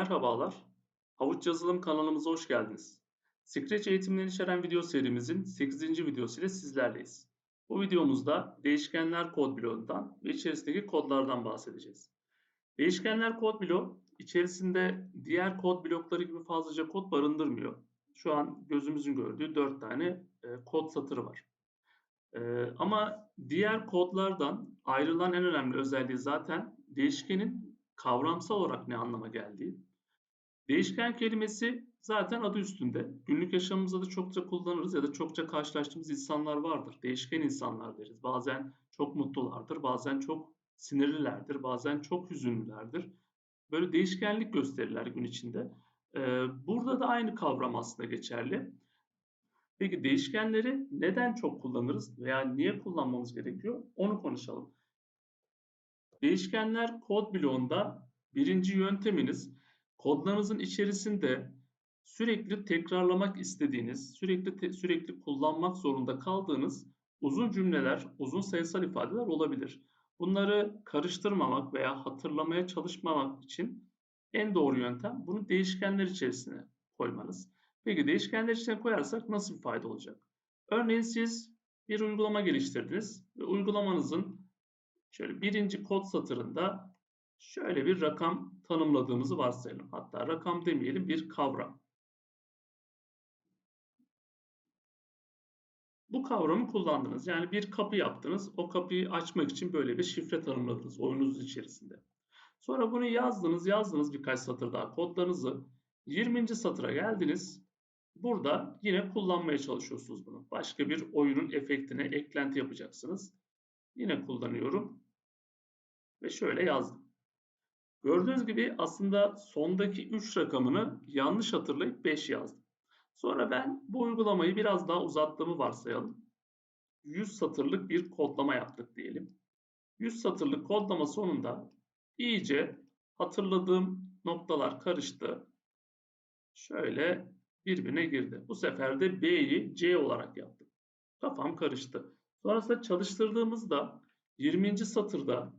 Merhabalar, Havuç Yazılım kanalımıza hoş geldiniz. Scratch eğitimleri içeren video serimizin 8. videosu ile sizlerleyiz. Bu videomuzda değişkenler kod bloğundan ve içerisindeki kodlardan bahsedeceğiz. Değişkenler kod bloğu içerisinde diğer kod blokları gibi fazlaca kod barındırmıyor. Şu an gözümüzün gördüğü 4 tane e, kod satırı var. E, ama diğer kodlardan ayrılan en önemli özelliği zaten değişkenin kavramsal olarak ne anlama geldiği. Değişken kelimesi zaten adı üstünde. Günlük yaşamımızda da çokça kullanırız ya da çokça karşılaştığımız insanlar vardır. Değişken insanlar deriz. Bazen çok mutlulardır, bazen çok sinirlilerdir, bazen çok hüzünlülerdir. Böyle değişkenlik gösterirler gün içinde. Ee, burada da aynı kavram aslında geçerli. Peki değişkenleri neden çok kullanırız veya niye kullanmamız gerekiyor? Onu konuşalım. Değişkenler kod bloğunda birinci yönteminiz kodlarınızın içerisinde sürekli tekrarlamak istediğiniz, sürekli te, sürekli kullanmak zorunda kaldığınız uzun cümleler, uzun sayısal ifadeler olabilir. Bunları karıştırmamak veya hatırlamaya çalışmamak için en doğru yöntem bunu değişkenler içerisine koymanız. Peki değişkenler içine koyarsak nasıl bir fayda olacak? Örneğin siz bir uygulama geliştirdiniz ve uygulamanızın şöyle birinci kod satırında şöyle bir rakam tanımladığımızı varsayalım. Hatta rakam demeyelim bir kavram. Bu kavramı kullandınız. Yani bir kapı yaptınız. O kapıyı açmak için böyle bir şifre tanımladınız oyununuz içerisinde. Sonra bunu yazdınız, yazdınız birkaç satır daha kodlarınızı. 20. satıra geldiniz. Burada yine kullanmaya çalışıyorsunuz bunu. Başka bir oyunun efektine eklenti yapacaksınız. Yine kullanıyorum. Ve şöyle yazdım. Gördüğünüz gibi aslında sondaki 3 rakamını yanlış hatırlayıp 5 yazdım. Sonra ben bu uygulamayı biraz daha uzattığımı varsayalım. 100 satırlık bir kodlama yaptık diyelim. 100 satırlık kodlama sonunda iyice hatırladığım noktalar karıştı. Şöyle birbirine girdi. Bu sefer de B'yi C olarak yaptım. Kafam karıştı. Sonrasında çalıştırdığımızda 20. satırda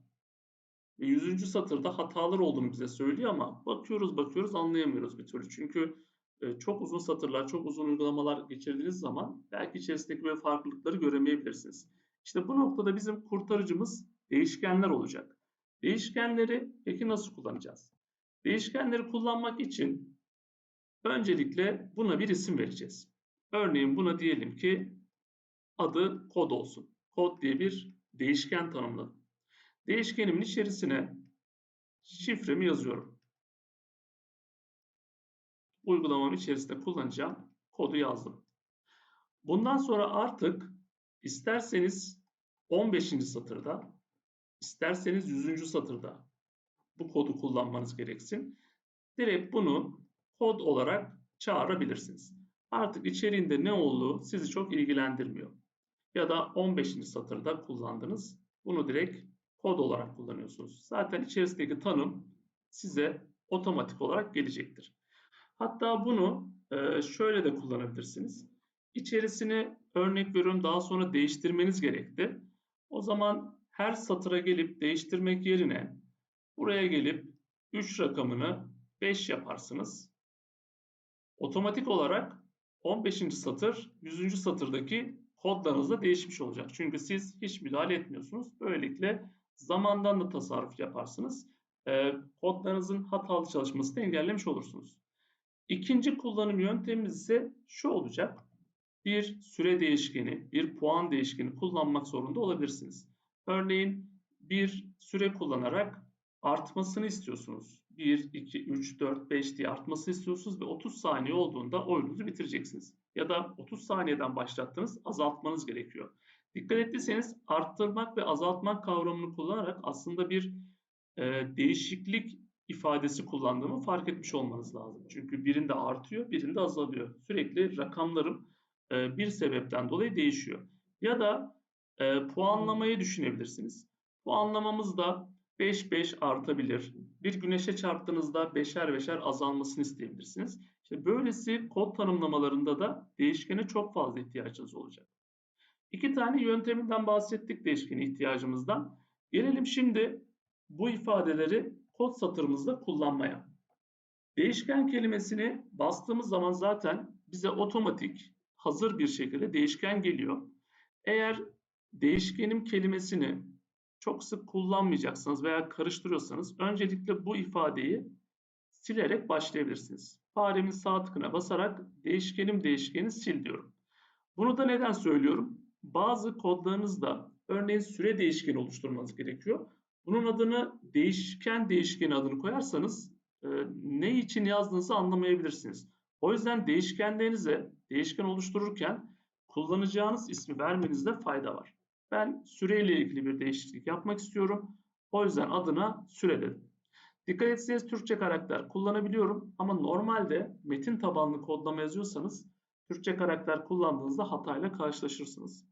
ve 100. satırda hatalar olduğunu bize söylüyor ama bakıyoruz bakıyoruz anlayamıyoruz bir türlü. Çünkü e, çok uzun satırlar, çok uzun uygulamalar geçirdiğiniz zaman belki içerisindeki böyle farklılıkları göremeyebilirsiniz. İşte bu noktada bizim kurtarıcımız değişkenler olacak. Değişkenleri peki nasıl kullanacağız? Değişkenleri kullanmak için öncelikle buna bir isim vereceğiz. Örneğin buna diyelim ki adı kod olsun. Kod diye bir değişken tanımladım. Değişkenimin içerisine şifremi yazıyorum. Uygulamam içerisinde kullanacağım kodu yazdım. Bundan sonra artık isterseniz 15. satırda, isterseniz 100. satırda bu kodu kullanmanız gereksin. Direkt bunu kod olarak çağırabilirsiniz. Artık içeriğinde ne olduğu sizi çok ilgilendirmiyor. Ya da 15. satırda kullandınız. Bunu direkt kod olarak kullanıyorsunuz. Zaten içerisindeki tanım size otomatik olarak gelecektir. Hatta bunu e, şöyle de kullanabilirsiniz. İçerisini örnek veriyorum daha sonra değiştirmeniz gerekti. O zaman her satıra gelip değiştirmek yerine buraya gelip 3 rakamını 5 yaparsınız. Otomatik olarak 15. satır 100. satırdaki kodlarınız da değişmiş olacak. Çünkü siz hiç müdahale etmiyorsunuz. Böylelikle Zamandan da tasarruf yaparsınız. E, kodlarınızın hatalı çalışmasını engellemiş olursunuz. İkinci kullanım yöntemimiz ise şu olacak. Bir süre değişkeni, bir puan değişkeni kullanmak zorunda olabilirsiniz. Örneğin bir süre kullanarak artmasını istiyorsunuz. 1, 2, 3, 4, 5 diye artmasını istiyorsunuz ve 30 saniye olduğunda oyununuzu bitireceksiniz. Ya da 30 saniyeden başlattınız azaltmanız gerekiyor. Dikkat ettiyseniz arttırmak ve azaltmak kavramını kullanarak aslında bir e, değişiklik ifadesi kullandığımı fark etmiş olmanız lazım. Çünkü birinde artıyor, birinde azalıyor. Sürekli rakamlarım e, bir sebepten dolayı değişiyor. Ya da e, puanlamayı düşünebilirsiniz. Puanlamamız da 5-5 artabilir. Bir güneşe çarptığınızda beşer beşer azalmasını isteyebilirsiniz. İşte böylesi kod tanımlamalarında da değişkene çok fazla ihtiyacınız olacak. İki tane yönteminden bahsettik değişken ihtiyacımızdan. Gelelim şimdi bu ifadeleri kod satırımızda kullanmaya. Değişken kelimesini bastığımız zaman zaten bize otomatik hazır bir şekilde değişken geliyor. Eğer değişkenim kelimesini çok sık kullanmayacaksanız veya karıştırıyorsanız öncelikle bu ifadeyi silerek başlayabilirsiniz. Faremin sağ tıkına basarak değişkenim değişkeni sil diyorum. Bunu da neden söylüyorum? Bazı kodlarınızda örneğin süre değişkeni oluşturmanız gerekiyor. Bunun adını değişken değişkeni adını koyarsanız e, ne için yazdığınızı anlamayabilirsiniz. O yüzden değişkenlerinize değişken oluştururken kullanacağınız ismi vermenizde fayda var. Ben süreyle ilgili bir değişiklik yapmak istiyorum. O yüzden adına süre dedim. Dikkat etseniz Türkçe karakter kullanabiliyorum ama normalde metin tabanlı kodlama yazıyorsanız Türkçe karakter kullandığınızda hatayla karşılaşırsınız.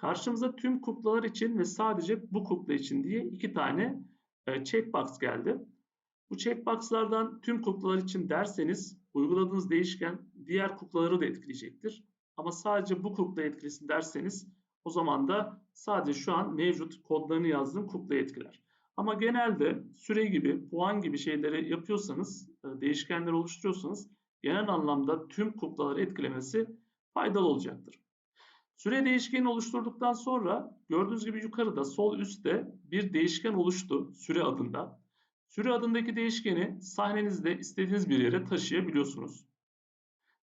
Karşımıza tüm kuklalar için ve sadece bu kukla için diye iki tane e, checkbox geldi. Bu checkboxlardan tüm kuklalar için derseniz uyguladığınız değişken diğer kuklaları da etkileyecektir. Ama sadece bu kukla etkilesin derseniz o zaman da sadece şu an mevcut kodlarını yazdığım kuklayı etkiler. Ama genelde süre gibi, puan gibi şeyleri yapıyorsanız, e, değişkenler oluşturuyorsanız genel anlamda tüm kuklaları etkilemesi faydalı olacaktır. Süre değişkeni oluşturduktan sonra gördüğünüz gibi yukarıda sol üstte bir değişken oluştu süre adında. Süre adındaki değişkeni sahnenizde istediğiniz bir yere taşıyabiliyorsunuz.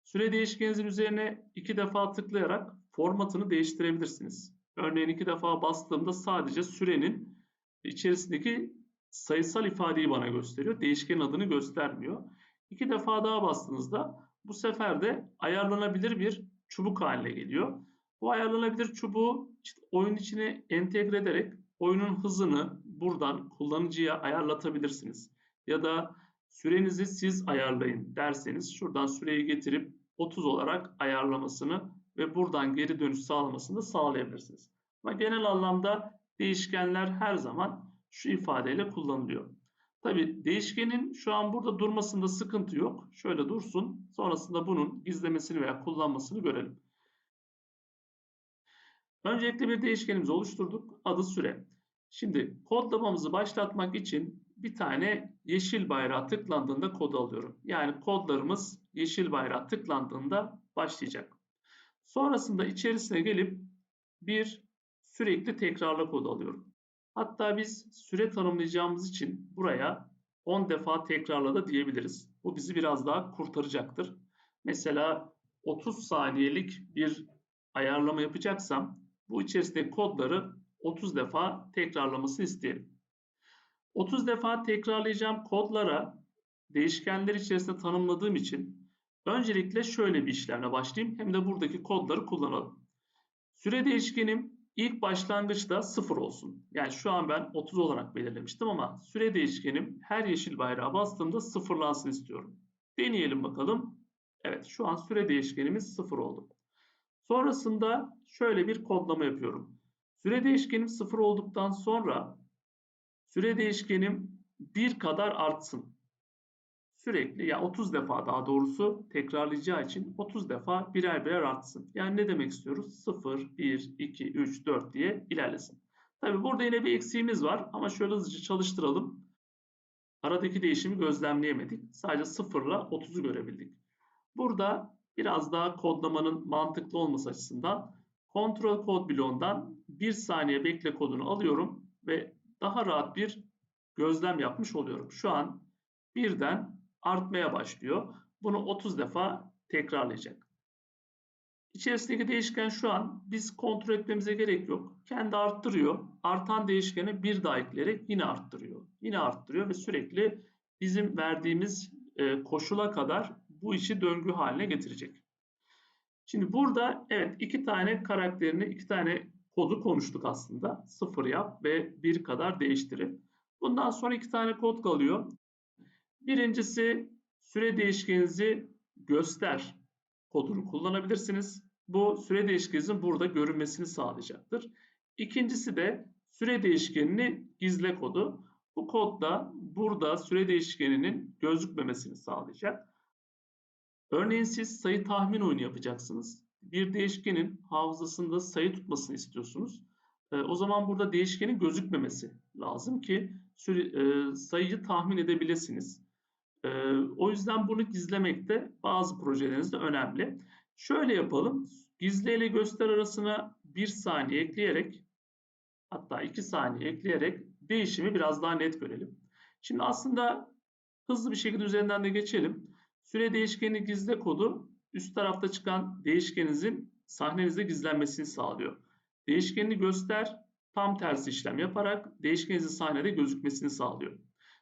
Süre değişkeninizin üzerine iki defa tıklayarak formatını değiştirebilirsiniz. Örneğin iki defa bastığımda sadece sürenin içerisindeki sayısal ifadeyi bana gösteriyor. Değişkenin adını göstermiyor. İki defa daha bastığınızda bu sefer de ayarlanabilir bir çubuk haline geliyor. Bu ayarlanabilir çubuğu işte oyun içine entegre ederek oyunun hızını buradan kullanıcıya ayarlatabilirsiniz. Ya da sürenizi siz ayarlayın derseniz şuradan süreyi getirip 30 olarak ayarlamasını ve buradan geri dönüş sağlamasını da sağlayabilirsiniz. Ama genel anlamda değişkenler her zaman şu ifadeyle kullanılıyor. Tabi değişkenin şu an burada durmasında sıkıntı yok. Şöyle dursun. Sonrasında bunun gizlemesini veya kullanmasını görelim. Öncelikle bir değişkenimizi oluşturduk. Adı süre. Şimdi kodlamamızı başlatmak için bir tane yeşil bayrağı tıklandığında kod alıyorum. Yani kodlarımız yeşil bayrağı tıklandığında başlayacak. Sonrasında içerisine gelip bir sürekli tekrarla kod alıyorum. Hatta biz süre tanımlayacağımız için buraya 10 defa tekrarla da diyebiliriz. Bu bizi biraz daha kurtaracaktır. Mesela 30 saniyelik bir ayarlama yapacaksam bu içerisindeki kodları 30 defa tekrarlamasını isteyelim. 30 defa tekrarlayacağım kodlara değişkenler içerisinde tanımladığım için öncelikle şöyle bir işlemle başlayayım. Hem de buradaki kodları kullanalım. Süre değişkenim ilk başlangıçta 0 olsun. Yani şu an ben 30 olarak belirlemiştim ama süre değişkenim her yeşil bayrağı bastığımda sıfırlansın istiyorum. Deneyelim bakalım. Evet şu an süre değişkenimiz 0 oldu. Sonrasında şöyle bir kodlama yapıyorum. Süre değişkenim 0 olduktan sonra süre değişkenim 1 kadar artsın. Sürekli ya 30 defa daha doğrusu tekrarlayacağı için 30 defa birer birer artsın. Yani ne demek istiyoruz? 0, 1, 2, 3, 4 diye ilerlesin. Tabi burada yine bir eksiğimiz var ama şöyle hızlıca çalıştıralım. Aradaki değişimi gözlemleyemedik. Sadece 0 ile 30'u görebildik. Burada biraz daha kodlamanın mantıklı olması açısından kontrol kod bloğundan 1 saniye bekle kodunu alıyorum ve daha rahat bir gözlem yapmış oluyorum. Şu an birden artmaya başlıyor. Bunu 30 defa tekrarlayacak. İçerisindeki değişken şu an biz kontrol etmemize gerek yok. Kendi arttırıyor. Artan değişkeni bir daha ekleyerek yine arttırıyor. Yine arttırıyor ve sürekli bizim verdiğimiz e, koşula kadar bu işi döngü haline getirecek. Şimdi burada evet iki tane karakterini, iki tane kodu konuştuk aslında. Sıfır yap ve bir kadar değiştirip. Bundan sonra iki tane kod kalıyor. Birincisi süre değişkeninizi göster kodunu kullanabilirsiniz. Bu süre değişkeninizin burada görünmesini sağlayacaktır. İkincisi de süre değişkenini gizle kodu. Bu kodda burada süre değişkeninin gözükmemesini sağlayacak. Örneğin siz sayı tahmin oyunu yapacaksınız. Bir değişkenin hafızasında sayı tutmasını istiyorsunuz. E, o zaman burada değişkenin gözükmemesi lazım ki e, sayıyı tahmin edebilirsiniz. Ee, o yüzden bunu gizlemek de bazı projelerinizde önemli. Şöyle yapalım. Gizli ile göster arasına 1 saniye ekleyerek hatta 2 saniye ekleyerek değişimi biraz daha net görelim. Şimdi aslında hızlı bir şekilde üzerinden de geçelim. Süre değişkeni gizle kodu üst tarafta çıkan değişkeninizin sahnenizde gizlenmesini sağlıyor. Değişkenini göster tam tersi işlem yaparak değişkeninizin sahnede gözükmesini sağlıyor.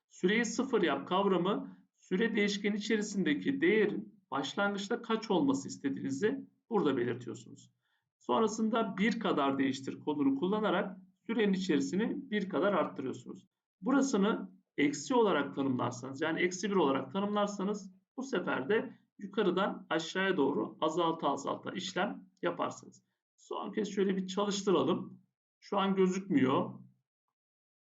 Süreyi sıfır yap kavramı süre değişkeni içerisindeki değerin başlangıçta kaç olması istediğinizi burada belirtiyorsunuz. Sonrasında bir kadar değiştir kodunu kullanarak sürenin içerisini bir kadar arttırıyorsunuz. Burasını eksi olarak tanımlarsanız yani eksi bir olarak tanımlarsanız bu sefer de yukarıdan aşağıya doğru azalta azalta işlem yaparsınız. Son kez şöyle bir çalıştıralım. Şu an gözükmüyor.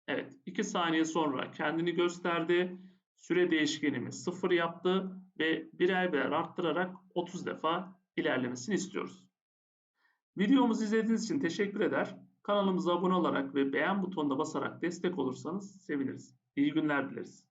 Evet 2 saniye sonra kendini gösterdi. Süre değişkenimi 0 yaptı ve birer birer arttırarak 30 defa ilerlemesini istiyoruz. Videomuzu izlediğiniz için teşekkür eder. Kanalımıza abone olarak ve beğen butonuna basarak destek olursanız seviniriz. İyi günler dileriz.